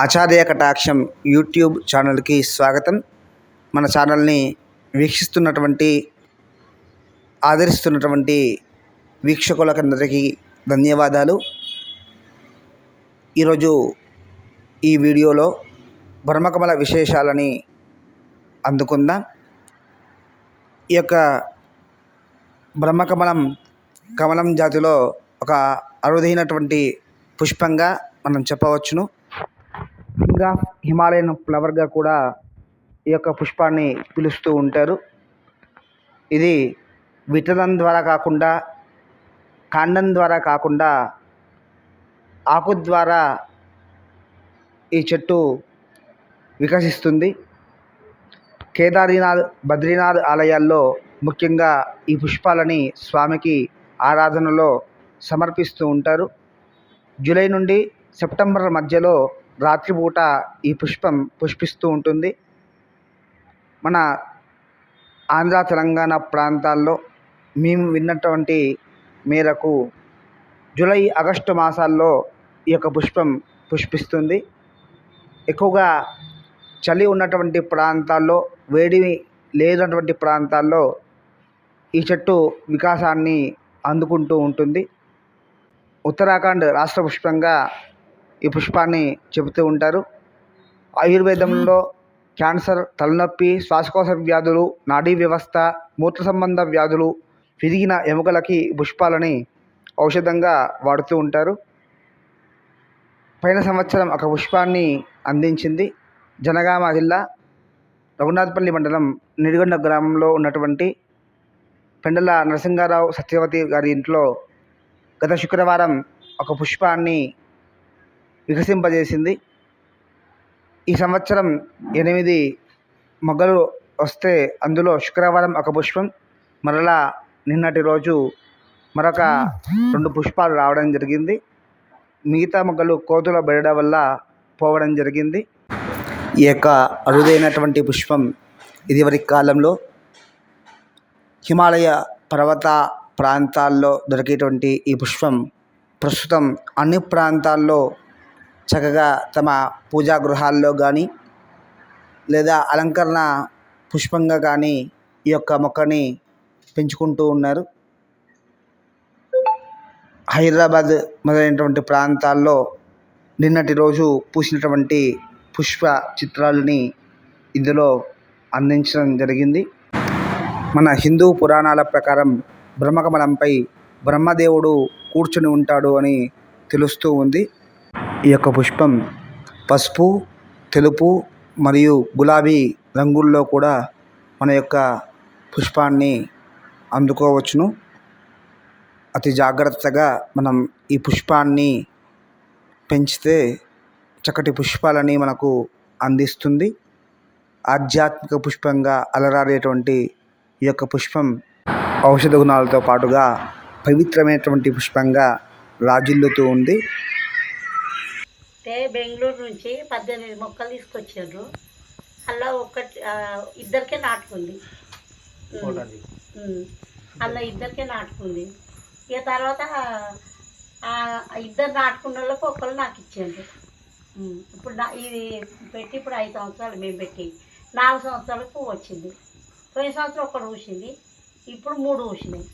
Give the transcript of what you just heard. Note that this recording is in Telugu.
ఆచార్య కటాక్షం యూట్యూబ్ ఛానల్కి స్వాగతం. మన ఛానల్ని వీక్షిస్తున్నటువంటి ఆదరిస్తున్నటువంటి వీక్షకులకందరికీ ధన్యవాదాలు. ఈరోజు ఈ వీడియోలో బ్రహ్మకమల విశేషాలని అందుకుందాం. ఈ యొక్క బ్రహ్మకమలం కమలం జాతిలో ఒక అరుదైనటువంటి పుష్పంగా మనం చెప్పవచ్చును. కింగ్ ఆఫ్ హిమాలయన్ ఫ్లవర్గా కూడా ఈ యొక్క పుష్పాన్ని పిలుస్తూ ఉంటారు. ఇది విత్తనం ద్వారా కాకుండా కాండం ద్వారా కాకుండా ఆకు ద్వారా ఈ చెట్టు వికసిస్తుంది. కేదారీనాథ్ బద్రీనాథ్ ఆలయాల్లో ముఖ్యంగా ఈ పుష్పాలని స్వామికి ఆరాధనలో సమర్పిస్తూ ఉంటారు. జూలై నుండి సెప్టెంబర్ మధ్యలో రాత్రిపూట ఈ పుష్పం పుష్పిస్తూ ఉంటుంది. మన ఆంధ్ర తెలంగాణ ప్రాంతాల్లో మేము విన్నటువంటి మేరకు జూలై ఆగస్టు మాసాల్లో ఈ యొక్క పుష్పం పుష్పిస్తుంది. ఎక్కువగా చలి ఉన్నటువంటి ప్రాంతాల్లో వేడి లేనటువంటి ప్రాంతాల్లో ఈ చెట్టు వికాసాన్ని అందుకుంటూ ఉంటుంది. ఉత్తరాఖండ్ రాష్ట్ర పుష్పంగా ఈ పుష్పాన్ని చెబుతూ ఉంటారు. ఆయుర్వేదంలో క్యాన్సర్ తలనొప్పి శ్వాసకోశ వ్యాధులు నాడీ వ్యవస్థ మూత్ర సంబంధ వ్యాధులు విరిగిన ఎముకలకి పుష్పాలని ఔషధంగా వాడుతూ ఉంటారు. పైన సంవత్సరం ఒక పుష్పాన్ని అందించింది జనగామ జిల్లా రఘునాథపల్లి మండలం నిడిగొండ గ్రామంలో ఉన్నటువంటి పెండల నరసింగారావు సత్యవతి గారి ఇంట్లో గత శుక్రవారం ఒక పుష్పాన్ని వికసింపజేసింది. ఈ సంవత్సరం ఎనిమిది మొగ్గలు వస్తే అందులో శుక్రవారం ఒక పుష్పం మరలా నిన్నటి రోజు మరొక రెండు పుష్పాలు రావడం జరిగింది. మిగతా మొగ్గలు కోతుల బెడడం వల్ల పోవడం జరిగింది. ఈ యొక్క అరుదైనటువంటి పుష్పం ఇదివరి కాలంలో హిమాలయ పర్వత ప్రాంతాల్లో దొరికేటువంటి ఈ పుష్పం ప్రస్తుతం అన్ని ప్రాంతాల్లో చక్కగా తమ పూజా గృహాల్లో కానీ లేదా అలంకరణ పుష్పంగా కానీ ఈ యొక్క మొక్కని పెంచుకుంటూ ఉన్నారు. హైదరాబాద్ మొదలైనటువంటి ప్రాంతాల్లో నిన్నటి రోజు పూసినటువంటి పుష్ప చిత్రాలని ఇందులో అందించడం జరిగింది. మన హిందూ పురాణాల ప్రకారం బ్రహ్మకమలంపై బ్రహ్మదేవుడు కూర్చుని ఉంటాడు అని తెలుస్తూ ఉంది. ఈ యొక్క పుష్పం పసుపు తెలుపు మరియు గులాబీ రంగుల్లో కూడా మన యొక్క పుష్పాన్ని అందుకోవచ్చును. అతి జాగ్రత్తగా మనం ఈ పుష్పాన్ని పెంచితే చక్కటి పుష్పాలని మనకు అందిస్తుంది. ఆధ్యాత్మిక పుష్పంగా అలరాడేటువంటి ఈ యొక్క పుష్పం ఔషధ గుణాలతో పాటుగా పవిత్రమైనటువంటి పుష్పంగా రాజిల్లుతూ ఉంది. అయితే బెంగళూరు నుంచి పద్దెనిమిది మొక్కలు తీసుకొచ్చారు అలా ఒకటి ఇద్దరికే నాటుకుంది. అలా ఇద్దరికే నాటుకుంది ఇక తర్వాత ఇద్దరు నాటుకున్న వాళ్ళకి ఒకళ్ళు నాకు ఇచ్చారు. ఇప్పుడు నా ఇది పెట్టి ఇప్పుడు ఐదు సంవత్సరాలు మేము పెట్టి నాలుగు సంవత్సరాలకు పువ్వు వచ్చింది పోయిన సంవత్సరం ఒకటి ఊసింది ఇప్పుడు మూడు ఊసినాయి.